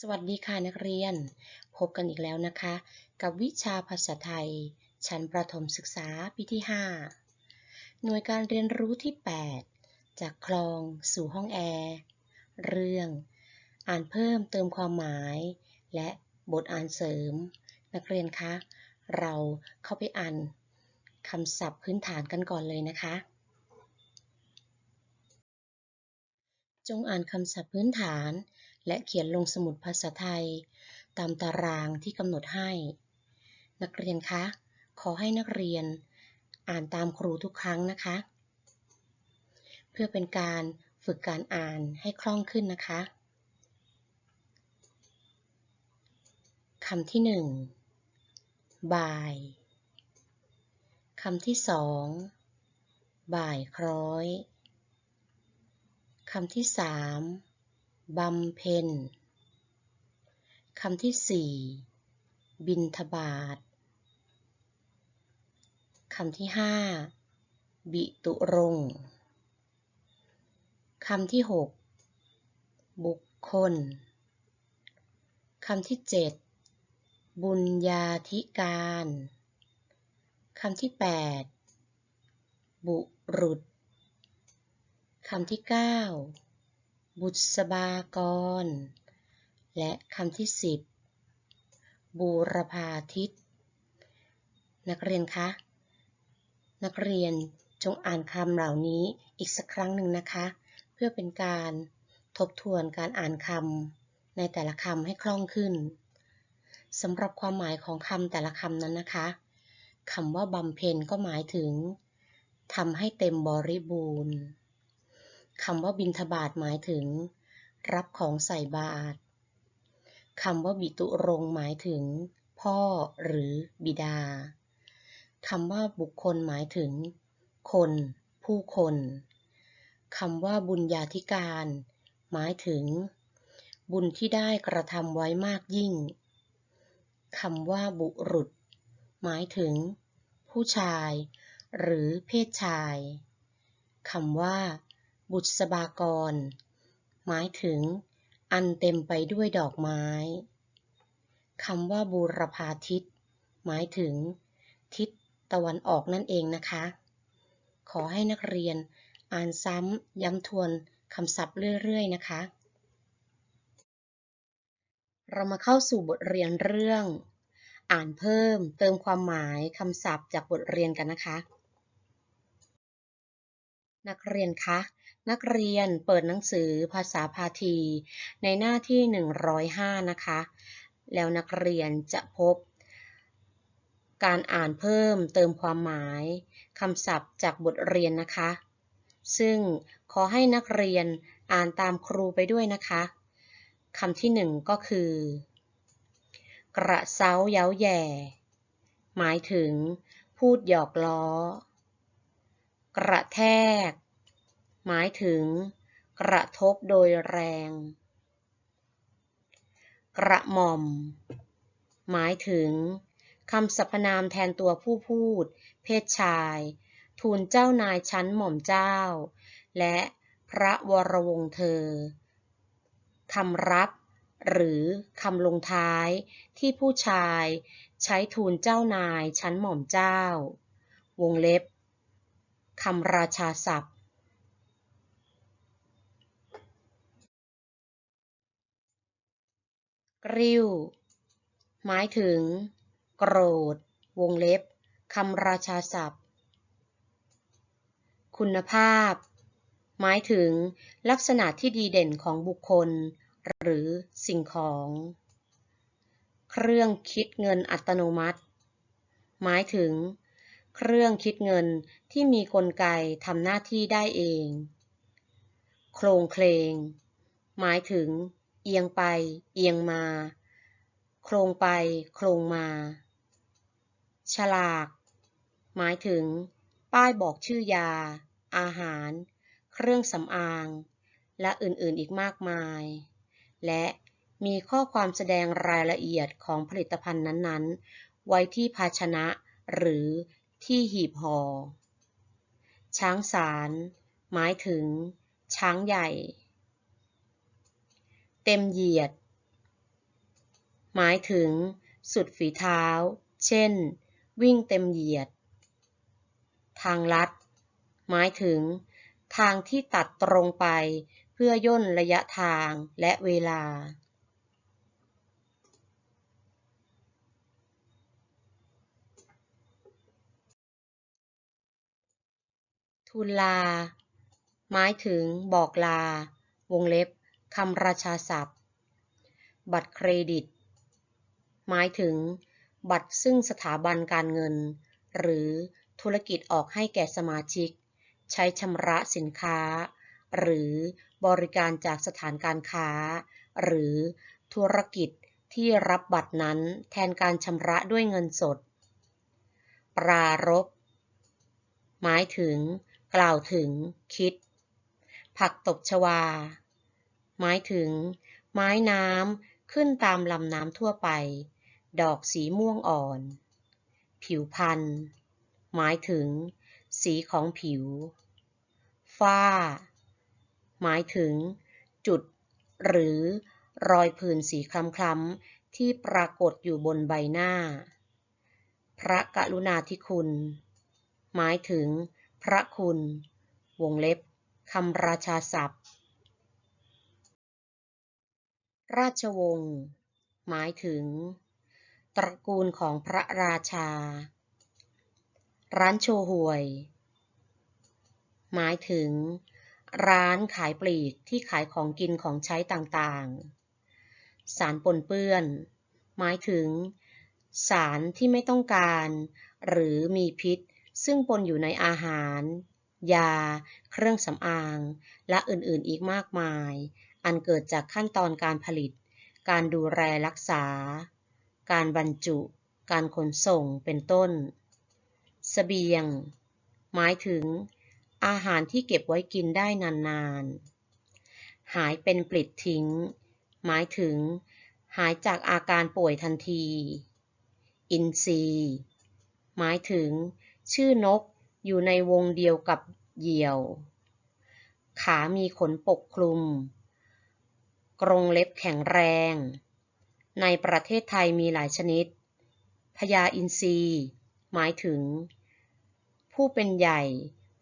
สวัสดีค่ะนักเรียน พบกันอีกแล้วนะคะ กับวิชาภาษาไทย ชั้นประถมศึกษาปีที่ 5 หน่วยการเรียนรู้ที่ 8 จากคลองสู่ห้องแอร์ เรื่อง อ่านเพิ่มเติมความหมาย และบทอ่านเสริม นักเรียนคะ เราเข้าไปอ่านคำศัพท์พื้นฐานกันก่อนเลยนะคะ จงอ่านคำศัพท์พื้นฐาน และเขียนลงสมุดภาษาไทย ตามตารางที่กำหนดให้ นักเรียนคะ ขอให้นักเรียนอ่านตามครูทุกครั้งนะคะ เพื่อเป็นการฝึกการอ่านให้คล่องขึ้นนะคะคำที่หนึ่งบ่าย คำที่สองบ่ายคล้อย คำที่สาม บำเพ็ญคำที่สี่บินทบาทคำที่ห้าบิตุรงคำที่หกบุคคลคำที่เจ็ดบุญญาธิการคำที่แปดบุรุษคำที่เก้า บุษบากร และคำที่สิบบูรพาทิต นักเรียนคะ นักเรียนจงอ่านคำเหล่านี้อีกสักครั้งหนึ่งนะคะ เพื่อเป็นการทบทวนการอ่านคำในแต่ละคำให้คล่องขึ้นสำหรับความหมายของคำแต่ละคำนั้นนะคะคำว่าบำเพ็ญก็หมายถึงทำให้เต็มบริบูรณ์ คำว่าบินทบาทหมายถึง รับของใส่บาตรคำว่าบิตุรงหมายถึง พ่อหรือบิดาคำว่าบุคคลหมายถึง คน ผู้คนคำว่าบุญญาธิการ หมายถึง บุญที่ได้กระทำไว้มากยิ่งคำว่าบุรุษ หมายถึง ผู้ชาย หรือเพศชายคำว่า บุษบากร หมายถึง อันเต็มไปด้วยดอกไม้คำว่าบูรพาทิศหมายถึง ทิศตะวันออกนั่นเองนะคะ ขอให้นักเรียนอ่านซ้ำย้ำทวนคำศัพท์เรื่อย ๆ นะคะ เรามาเข้าสู่บทเรียนเรื่อง อ่านเพิ่มเติมความหมายคำศัพท์จากบทเรียนกันนะคะ นักเรียนคะ นักเรียนเปิดหนังสือภาษาพาทีในหน้าที่ 105 นะคะ แล้วนักเรียนจะพบ การอ่านเพิ่มเติมความหมายคำศัพท์จากบทเรียนนะคะ ซึ่งขอให้นักเรียนอ่านตามครูไปด้วยนะคะคำที่หนึ่งก็คือ กระเซ้าเย้าแย่ หมายถึง พูดหยอกล้อ กระแทก หมายถึง กระทบโดยแรง กระหม่อม หมายถึงคำสรรพนามแทนตัวผู้พูด เพศชาย ทูลเจ้านายชั้นหม่อมเจ้า และพระวรวงเธอคำรับ หรือคำลงท้ายที่ผู้ชายใช้ทูลเจ้านายชั้นหม่อมเจ้า วงเล็บคำราชาศัพท์ ริ้ว หมายถึง โกรธ วงเล็บคำราชาศัพท์ คุณภาพ หมายถึง ลักษณะที่ดีเด่นของบุคคล หรือสิ่งของ เครื่องคิดเงินอัตโนมัติ หมายถึง เครื่องคิดเงินที่มีกลไกทำหน้าที่ได้เอง โครงเคลง หมายถึง เอียงไป เอียงมา โครงไป โครงมา ฉลาก หมายถึง ป้ายบอกชื่อยา อาหาร เครื่องสำอาง และอื่นๆอีกมากมาย และมีข้อความแสดงรายละเอียดของผลิตภัณฑ์นั้นๆ ไว้ที่ภาชนะ หรือที่หีบห่อ ช้างสาร หมายถึง ช้างใหญ่ เต็มเหยียด หมายถึง สุดฝีเท้า เช่น วิ่งเต็มเหยียด ทางลัด หมายถึง ทางที่ตัดตรงไปเพื่อย่นระยะทางและเวลาทูลลา หมายถึงบอกลา วงเล็บ คำราชาศัพท์ บัตรเครดิต หมายถึง บัตรซึ่งสถาบันการเงิน หรือธุรกิจออกให้แก่สมาชิก ใช้ชำระสินค้า หรือบริการจากสถานการค้า หรือธุรกิจที่รับบัตรนั้นแทนการชำระด้วยเงินสด ปรารภหมายถึง กล่าวถึง คิด ผักตบชวา หมายถึง ไม้น้ำขึ้นตามลำน้ำทั่วไป ดอกสีม่วงอ่อน ผิวพันธ์หมายถึง สีของผิว ฝ้า หมายถึง จุด หรือรอยผื่นสีคล้ำๆที่ปรากฏอยู่บนใบหน้า พระกรุณาธิคุณ หมายถึง พระคุณ วงเล็บคำราชาศัพท์ ราชวงศ์ หมายถึง ตระกูลของพระราชา ร้านโชห่วย หมายถึง ร้านขายปลีกที่ขายของกินของใช้ต่างๆ สารปนเปื้อน หมายถึง สารที่ไม่ต้องการ หรือมีพิษ ซึ่งปนอยู่ในอาหาร ยา เครื่องสำอาง และอื่นๆอีกมากมาย อันเกิดจากขั้นตอนการผลิต การดูแลรักษา การบรรจุ การขนส่งเป็นต้นสเสบียง หมายถึง อาหารที่เก็บไว้กินได้นานๆ หายเป็นปลิดทิ้ง หมายถึง หายจากอาการป่วยทันที อินทรีหมายถึง ชื่อนกอยู่ในวงเดียวกับเหยี่ยว ขามีขนปกคลุม กรงเล็บแข็งแรง ในประเทศไทยมีหลายชนิด พญาอินทรีหมายถึง ผู้เป็นใหญ่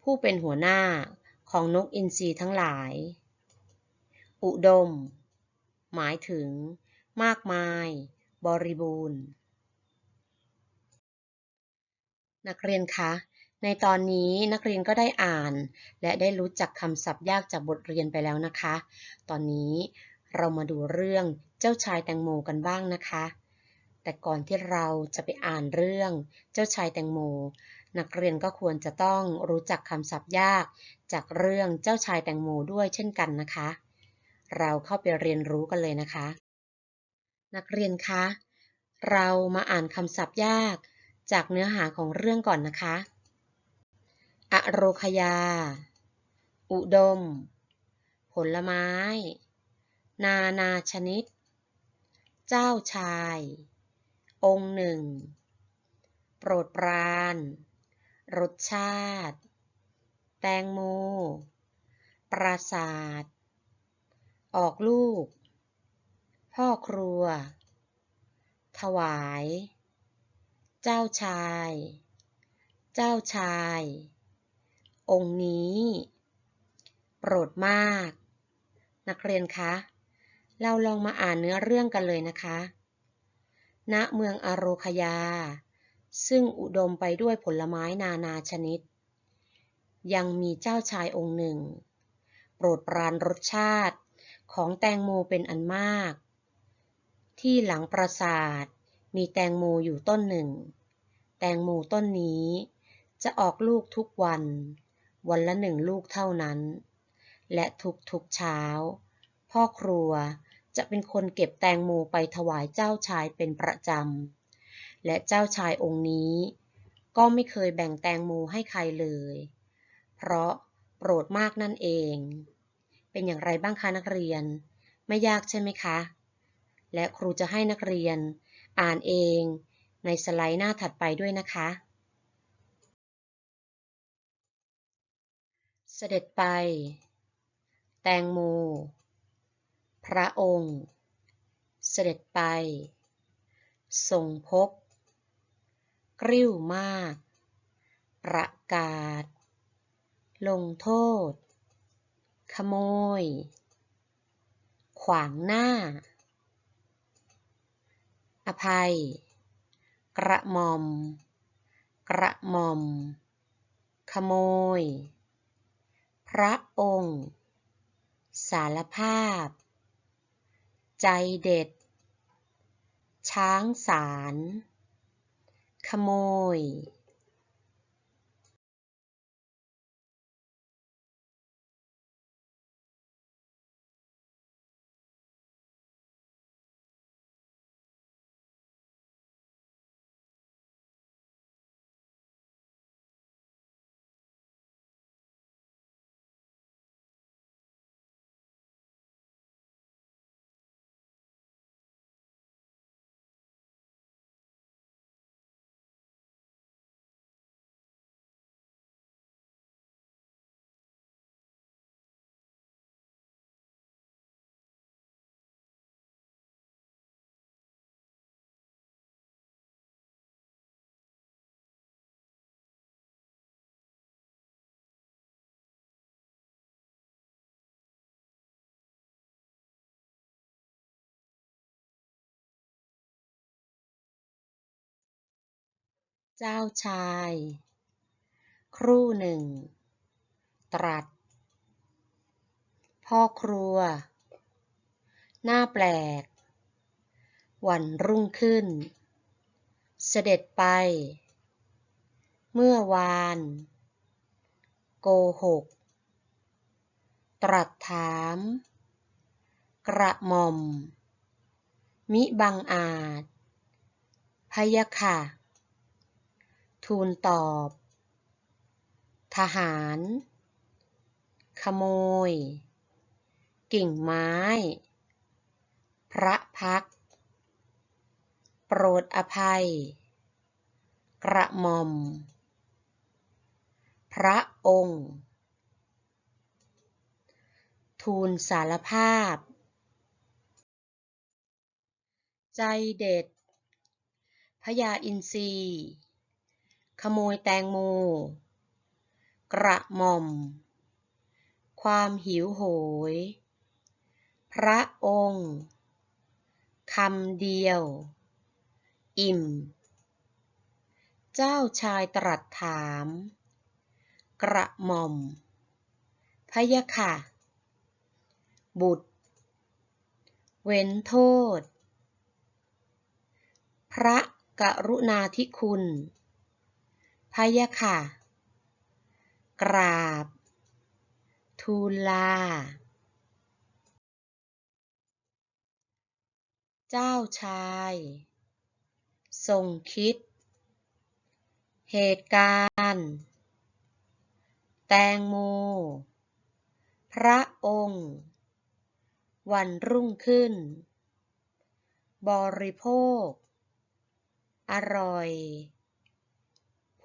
ผู้เป็นหัวหน้าของนกอินทรีทั้งหลาย อุดม หมายถึง มากมาย บริบูรณ์ นักเรียนคะในตอนนี้นักเรียนก็ได้อ่าน และได้รู้จักคำศัพท์ยากจากบทเรียนไปแล้วนะคะ ตอนนี้ เรามาดูเรื่องเจ้าชายแตงโมกันบ้างนะคะ แต่ก่อนที่เราจะไปอ่านเรื่องเจ้าชายแตงโม นักเรียนก็ควรจะต้องรู้จักคำศัพท์ยาก จากเรื่องเจ้าชายแตงโมด้วยเช่นกันนะคะ เราเข้าไปเรียนรู้กันเลยนะคะ นักเรียนคะ เรามาอ่านคำศัพท์ยาก จากเนื้อหาของเรื่องก่อนนะคะ อโรคยา อุดม ผลไม้ นานาชนิด เจ้าชาย องค์หนึ่ง โปรดปราน รสชาติ แตงโม ปราศาสตร์ออกลูก พ่อครัว ถวาย เจ้าชาย เจ้าชาย องค์นี้ โปรดมาก นักเรียนคะ เราลองมาอ่านเนื้อเรื่องกันเลยนะคะ ณ เมืองอโรคยา ซึ่งอุดมไปด้วยผลไม้นานาชนิด ยังมีเจ้าชายองค์หนึ่ง โปรดปรานรสชาติของแตงโมเป็นอันมาก ที่หลังปราสาทมีแตงโมอยู่ต้นหนึ่ง แตงโมต้นนี้จะออกลูกทุกวัน วันละหนึ่งลูกเท่านั้น และทุกๆเช้า พ่อครัว จะเป็นคนเก็บแตงโมไปถวายเจ้าชายเป็นประจำ และเจ้าชายองค์นี้ ก็ไม่เคยแบ่งแตงโมให้ใครเลย เพราะโปรดมากนั่นเอง เป็นอย่างไรบ้างคะนักเรียน ไม่ยากใช่ไหมคะ และครูจะให้นักเรียนอ่านเองในสไลด์หน้าถัดไปด้วยนะคะ เสด็จไป แตงโม พระองค์ เสด็จไป ทรงพบ กริ้วมาก ประกาศ ลงโทษ ขโมย ขวางหน้า อภัย กระหม่อม กระหม่อม ขโมย พระองค์ สารภาพ ใจเด็ด ช้างสาร ขโมย เจ้าชาย ครู่หนึ่ง ตรัส พ่อครัว หน้าแปลก วันรุ่งขึ้น เสด็จไป เมื่อวาน โกหก ตรัสถาม กระหม่อม มิบังอาจพยะค่ะ ทูลตอบ ทหาร ขโมย กิ่งไม้ พระพัก โปรดอภัย กระหม่อม พระองค์ ทูลสารภาพ ใจเด็ดพญาอินทรี ขโมยแตงโม กระหม่อม ความหิวโหย พระองค์ คำเดียว อิ่ม เจ้าชายตรัสถาม กระหม่อม พยะค่ะ บุตร เว้นโทษ พระกรุณาธิคุณ พะยะค่ะ กราบ ทูลลา เจ้าชาย ทรงคิด เหตุการณ์ แตงโม พระองค์ วันรุ่งขึ้น บริโภค อร่อย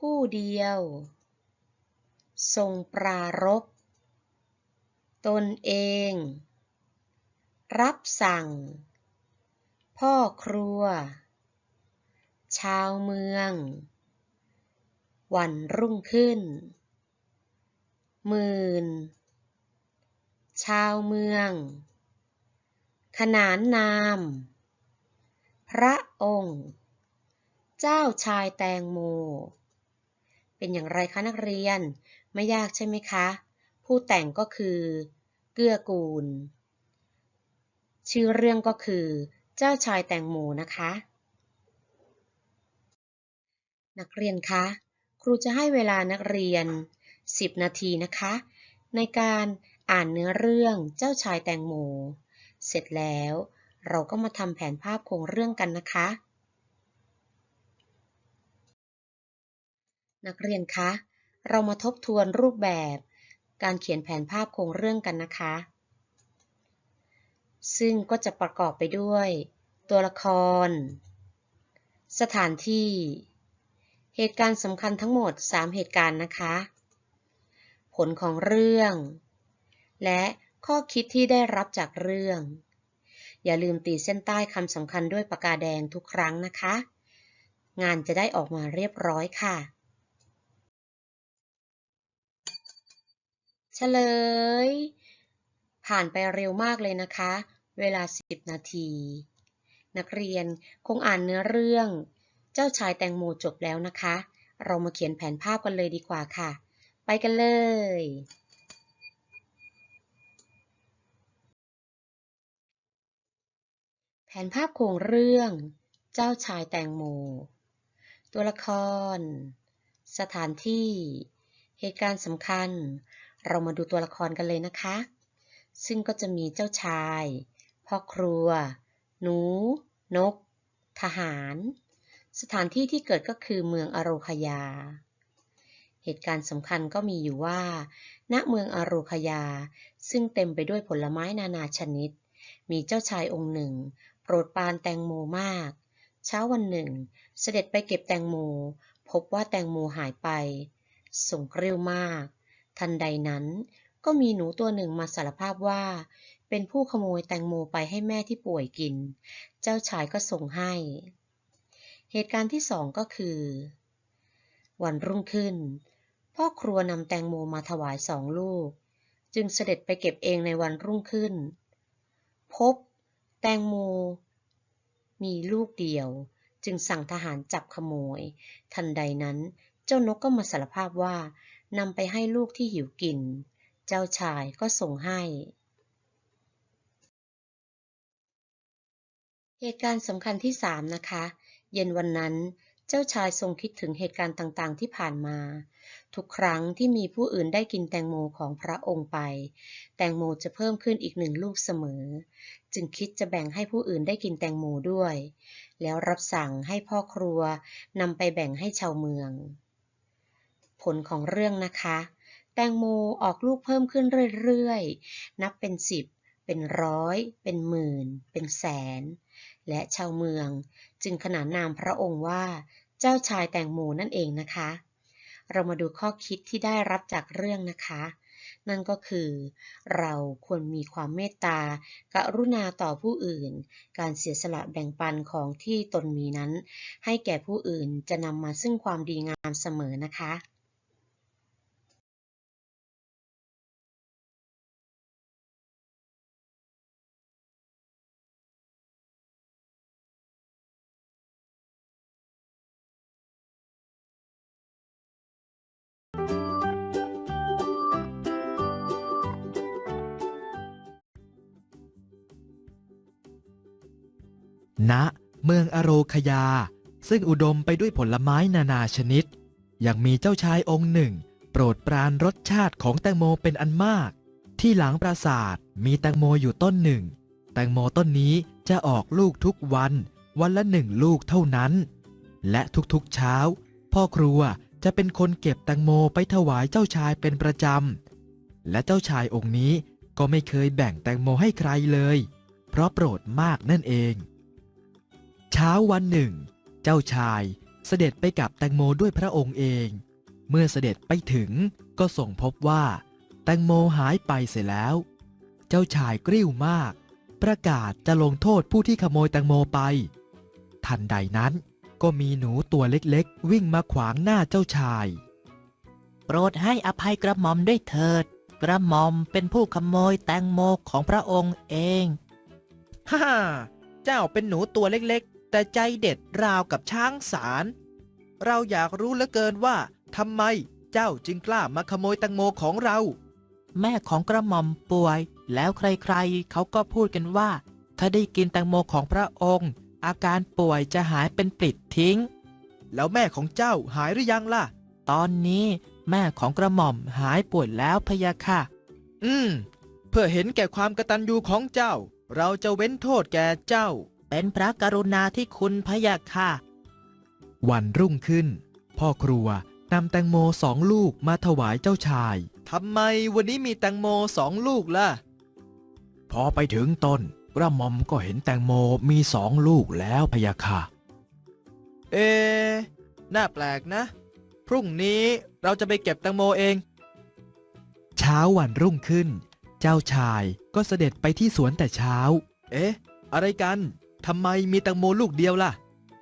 ผู้เดียว ทรงปรารภตนเอง รับสั่ง พ่อครัว ชาวเมือง วันรุ่งขึ้น หมื่น ชาวเมือง ขนานนาม พระองค์ เจ้าชายแตงโม เป็นอย่างไรคะนักเรียน ไม่ยากใช่ไหมคะ ผู้แต่งก็คือ เกื้อกูล ชื่อเรื่องก็คือ เจ้าชายแตงโมนะคะ นักเรียนคะ ครูจะให้เวลานักเรียน 10 นาทีนะคะ ในการอ่านเนื้อเรื่องเจ้าชายแตงโม เสร็จแล้วเราก็มาทำแผนภาพโครงเรื่องกันนะคะ นักเรียนคะ เรามาทบทวนรูปแบบ การเขียนแผนภาพโครงเรื่องกันนะคะ ซึ่งก็จะประกอบไปด้วย ตัวละคร สถานที่ เหตุการณ์สำคัญทั้งหมด 3 เหตุการณ์นะคะ ผลของเรื่อง และข้อคิดที่ได้รับจากเรื่อง อย่าลืมตีเส้นใต้คำสำคัญด้วยปากกาแดงทุกครั้งนะคะ งานจะได้ออกมาเรียบร้อยค่ะ ฉลย ผ่านไปเร็วมากเลยนะคะ เวลา 10 นาที นักเรียนคงอ่านเนื้อเรื่อง เจ้าชายแตงโมจบแล้วนะคะ เรามาเขียนแผนภาพกันเลยดีกว่าค่ะ ไปกันเลยแผนภาพโครงเรื่อง เจ้าชายแตงโม ตัวละคร สถานที่ เหตุการณ์สำคัญ เรามาดูตัวละครกันเลยนะคะ ซึ่งก็จะมีเจ้าชาย พ่อครัว หนู นก ทหาร สถานที่ที่เกิดก็คือเมืองอโรคยา เหตุการณ์สำคัญก็มีอยู่ว่า ณ เมืองอโรคยา ซึ่งเต็มไปด้วยผลไม้นานาชนิด มีเจ้าชายองค์หนึ่ง โปรดปานแตงโมมาก เช้าวันหนึ่ง เสด็จไปเก็บแตงโม พบว่าแตงโมหายไปส่งกริ้วมาก ทันใดนั้น ก็มีหนูตัวหนึ่งมาสารภาพว่า เป็นผู้ขโมยแตงโมไปให้แม่ที่ป่วยกิน เจ้าชายก็ส่งให้ เหตุการณ์ที่สองก็คือ วันรุ่งขึ้น พ่อครัวนำแตงโมมาถวายสองลูก จึงเสด็จไปเก็บเองในวันรุ่งขึ้น พบ แตงโม มีลูกเดียว จึงสั่งทหารจับขโมย ทันใดนั้นเจ้านกก็มาสารภาพว่า นำไปให้ลูกที่หิวกิน เจ้าชายก็ส่งให้ เหตุการณ์สำคัญที่สามนะคะ เย็นวันนั้นเจ้าชายทรงคิดถึงเหตุการณ์ต่างๆ ที่ผ่านมา ทุกครั้งที่มีผู้อื่นได้กินแตงโมของพระองค์ไป แตงโมจะเพิ่มขึ้นอีกหนึ่งลูกเสมอ จึงคิดจะแบ่งให้ผู้อื่นได้กินแตงโมด้วย แล้วรับสั่งให้พ่อครัวนำไปแบ่งให้ชาวเมือง ผลของเรื่องนะคะ แตงโมออกลูกเพิ่มขึ้นเรื่อยๆ นับเป็นสิบ เป็นร้อย เป็นหมื่น เป็นแสน และชาวเมืองจึงขนานนามพระองค์ว่าเจ้าชายแตงโมนั่นเองนะคะ เรามาดูข้อคิดที่ได้รับจากเรื่องนะคะ นั่นก็คือ เราควรมีความเมตตา กรุณาต่อผู้อื่น การเสียสละแบ่งปันของที่ตนมีนั้น ให้แก่ผู้อื่นจะนำมาซึ่งความดีงามเสมอนะคะ ณเมืองอโรคยา ซึ่งอุดมไปด้วยผลไม้นานาชนิด ยังมีเจ้าชายองค์หนึ่ง โปรดปรานรสชาติของแตงโมเป็นอันมาก ที่หลังปราสาทมีแตงโมอยู่ต้นหนึ่ง แตงโมต้นนี้จะออกลูกทุกวัน วันละหนึ่งลูกเท่านั้น และทุกๆเช้า พ่อครัวจะเป็นคนเก็บแตงโมไปถวายเจ้าชายเป็นประจำ และเจ้าชายองค์นี้ก็ไม่เคยแบ่งแตงโมให้ใครเลย เพราะโปรดมากนั่นเอง ช้าวันหนึ่ง เจ้าชายเสด็จไปกับแตงโมด้วยพระองค์เอง เมื่อเสด็จไปถึงก็ส่งพบว่า แตงโมหายไปเสียแล้ว เจ้าชายกริ้วมาก ประกาศจะลงโทษผู้ที่ขโมยแตงโมไป ทันใดนั้นก็มีหนูตัวเล็กๆ วิ่งมาขวางหน้าเจ้าชาย โปรดให้อภัยกระหม่อมด้วยเถิด กระหม่อมเป็นผู้ขโมยแตงโมของพระองค์เอง ฮ่า เจ้าเป็นหนูตัวเล็กๆ แต่ใจเด็ดราวกับช้างสาร เราอยากรู้เหลือเกินว่าทำไมเจ้าจึงกล้ามาขโมยแตงโมของเรา แม่ของกระหม่อมป่วย แล้วใครๆ เขาก็พูดกันว่า ถ้าได้กินแตงโมของพระองค์ อาการป่วยจะหายเป็นปลิดทิ้ง แล้วแม่ของเจ้าหายหรือยังล่ะ ตอนนี้แม่ของกระหม่อมหายป่วยแล้วพะยะค่ะ อืม เพื่อเห็นแก่ความกระตัญญูของเจ้า เราจะเว้นโทษแก่เจ้า เป็นพระกรุณาที่คุณพะยะค่ะ วันรุ่งขึ้น พ่อครัวนำแตงโมสองลูกมาถวายเจ้าชาย ทำไมวันนี้มีแตงโมสองลูกล่ะ พอไปถึงต้นกระหม่อมก็เห็นแตงโมมีสองลูกแล้วพะยะค่ะ เอ๊ะน่าแปลกนะ พรุ่งนี้เราจะไปเก็บแตงโมเอง เช้าวันรุ่งขึ้น เจ้าชายก็เสด็จไปที่สวนแต่เช้า เอ๊ะ อะไรกัน ทำไมมีแตงโมลูกเดียวล่ะ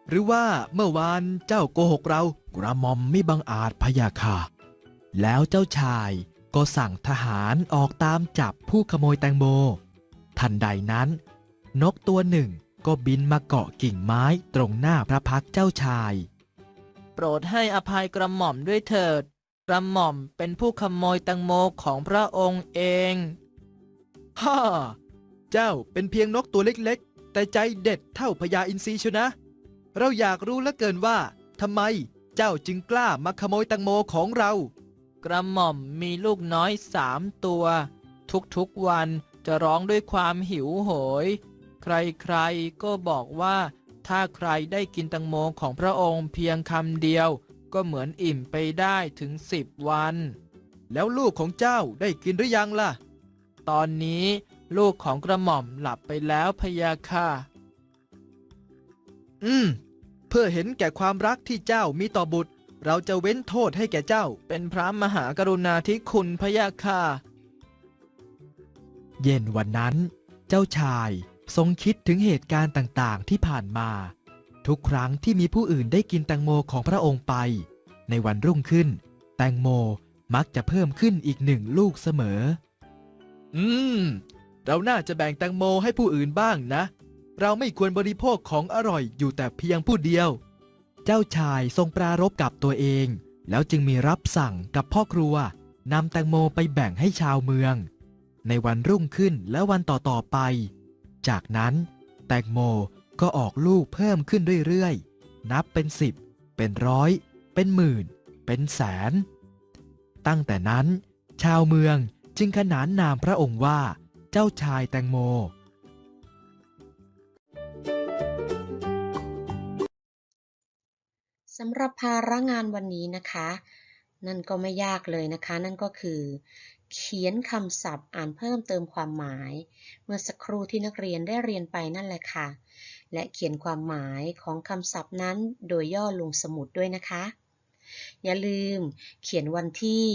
หรือว่าเมื่อวานเจ้าโกหกเรา กระหม่อมไม่บังอาจพะยาค่ะ แล้วเจ้าชายก็สั่งทหารออกตามจับผู้ขโมยแตงโม ทันใดนั้น นกตัวหนึ่งก็บินมาเกาะกิ่งไม้ตรงหน้าพระพักตร์เจ้าชาย โปรดให้อภัยกระหม่อมด้วยเถิด กระหม่อมเป็นผู้ขโมยแตังโมของพระองค์เอง ฮ่า เจ้าเป็นเพียงนกตัวเล็กๆ แต่ใจเด็ดเท่าพญาอินทรีชนะ เราอยากรู้เหลือเกินว่าทำไมเจ้าจึงกล้ามาขโมยแตังโมของเรา กระหม่อมมีลูกน้อยสามตัว ทุกๆวันจะร้องด้วยความหิวโหย ใครๆก็บอกว่าถ้าใครได้กินแตังโมของพระองค์เพียงคำเดียว ก็เหมือนอิ่มไปได้ถึงสิบวัน แล้วลูกของเจ้าได้กินหรือยังล่ะ ตอนนี้ ลูกของกระหม่อมหลับไปแล้วพะยาค่ะ อืม เพื่อเห็นแก่ความรักที่เจ้ามีต่อบุตร เราจะเว้นโทษให้แก่เจ้า เป็นพระมหากรุณาธิคุณพะยาค่ะเย็นวันนั้น เจ้าชายทรงคิดถึงเหตุการณ์ต่างๆ ที่ผ่านมา ทุกครั้งที่มีผู้อื่นได้กินแตงโมของพระองค์ไป ในวันรุ่งขึ้น แตงโมมักจะเพิ่มขึ้นอีกหนึ่งลูกเสมอ อืม เราน่าจะแบ่งแตงโมให้ผู้อื่นบ้างนะ เราไม่ควรบริโภคของอร่อยอยู่แต่เพียงผู้เดียว เจ้าชายทรงปรารบกับตัวเอง แล้วจึงมีรับสั่งกับพ่อครัวนำแตงโมไปแบ่งให้ชาวเมือง ในวันรุ่งขึ้นและวันต่อๆไป จากนั้น แตงโมก็ออกลูกเพิ่มขึ้นเรื่อยๆ นับเป็นสิบ เป็นร้อย เป็นหมื่น เป็นแสน ตั้งแต่นั้น ชาวเมืองจึงขนานนามพระองค์ว่า เจ้าชายแตงโม สำหรับภาระงานวันนี้นะคะ นั่นก็ไม่ยากเลยนะคะ นั่นก็คือ เขียนคำศัพท์อ่านเพิ่มเติมความหมาย เมื่อสักครู่ที่นักเรียนได้เรียนไปนั่นแหละค่ะ และเขียนความหมายของคำศัพท์นั้นโดยย่อลงสมุดด้วยนะคะ อย่าลืมเขียนวันที่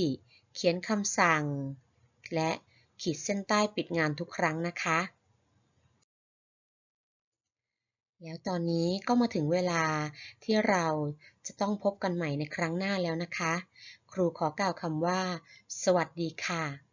เขียนคำสั่ง และ ขีดเส้นใต้ปิดงานทุกครั้งนะคะ แล้วตอนนี้ก็มาถึงเวลาที่เราจะต้องพบกันใหม่ในครั้งหน้าแล้วนะคะ ครูขอกล่าวคำว่า สวัสดีค่ะ